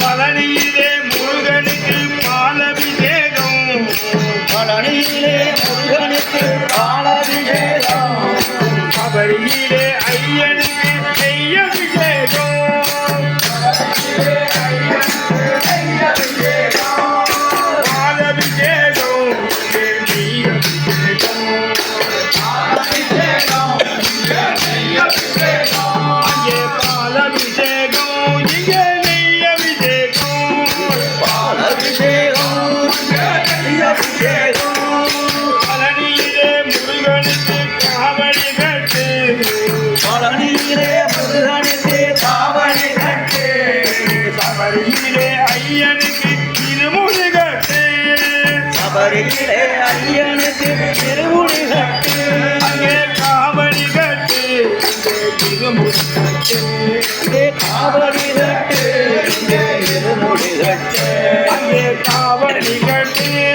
பழனியிலே முருகனுக்கு பால விவேகம் பழனியிலே முருகனுக்கு பால பழனியிலே முருகனுக்கு காவடி கட்டு. சபரியிலே ஐயனுக்கு திருமுடி கட்டு. சபரியிலே ஐயனுக்கு திருமுடி கட்டு. அங்கே காவடி கட்டு. திருமுடி கட்டு. காவடி கட்டு. இங்கே இருமுடி கட்டு. அங்கே காவடி கட்டு.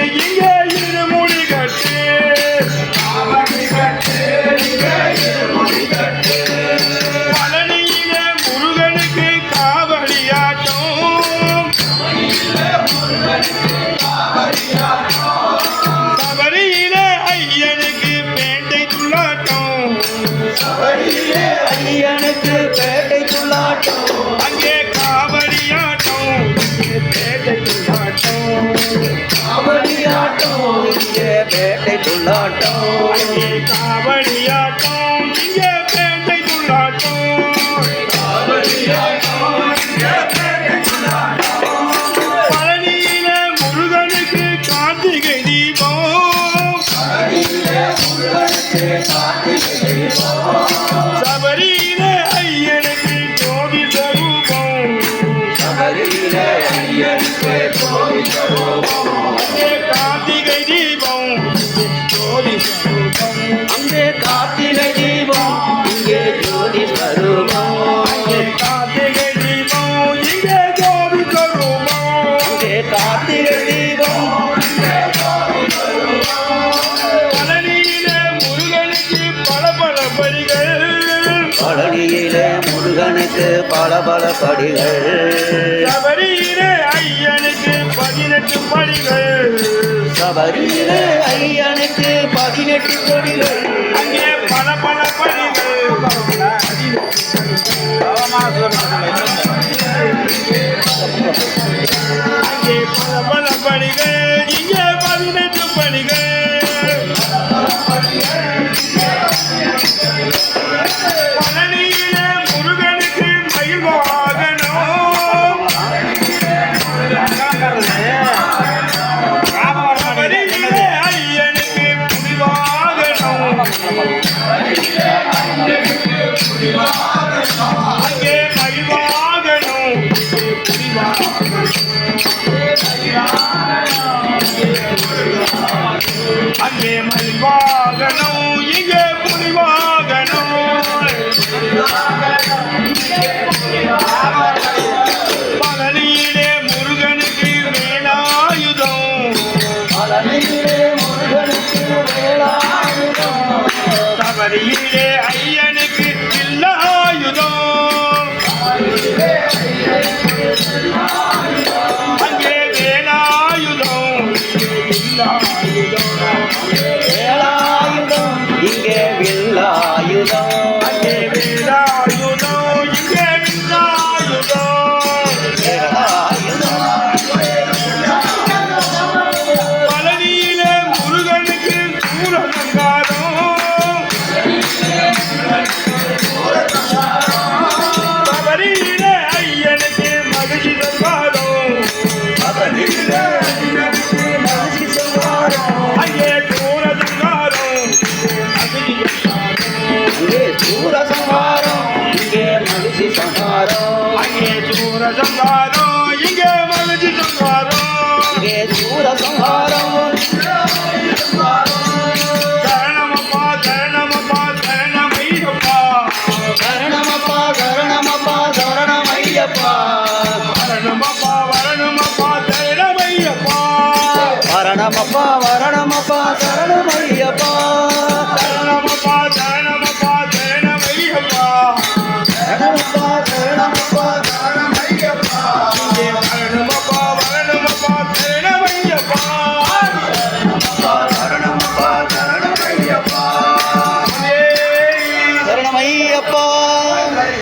ஐயனுக்கு பேட்டை துள்ளாட்டம். ஐயனுக்கு பேட்டை துள்ளாட்டம். சபரியிலே ஐயனுக்கு ஜோதி சரூபம் சபரியிலே ஐயனுக்கு கோவில் அங்கே கார்த்திகை தீபம் ஜோதி சரூபம் அங்கே கார்த்திகை தீபம் முருகனுக்கு பல பல படிகள். சபரியிலே ஐயனுக்கு பதினெட்டு படிகள். சபரியிலே ஐயனுக்கு பதினெட்டு படிகள். அங்கே பல பல படிகள். அங்கே பல பல படிகள். அங்கே மயில் வாகனம் இங்கே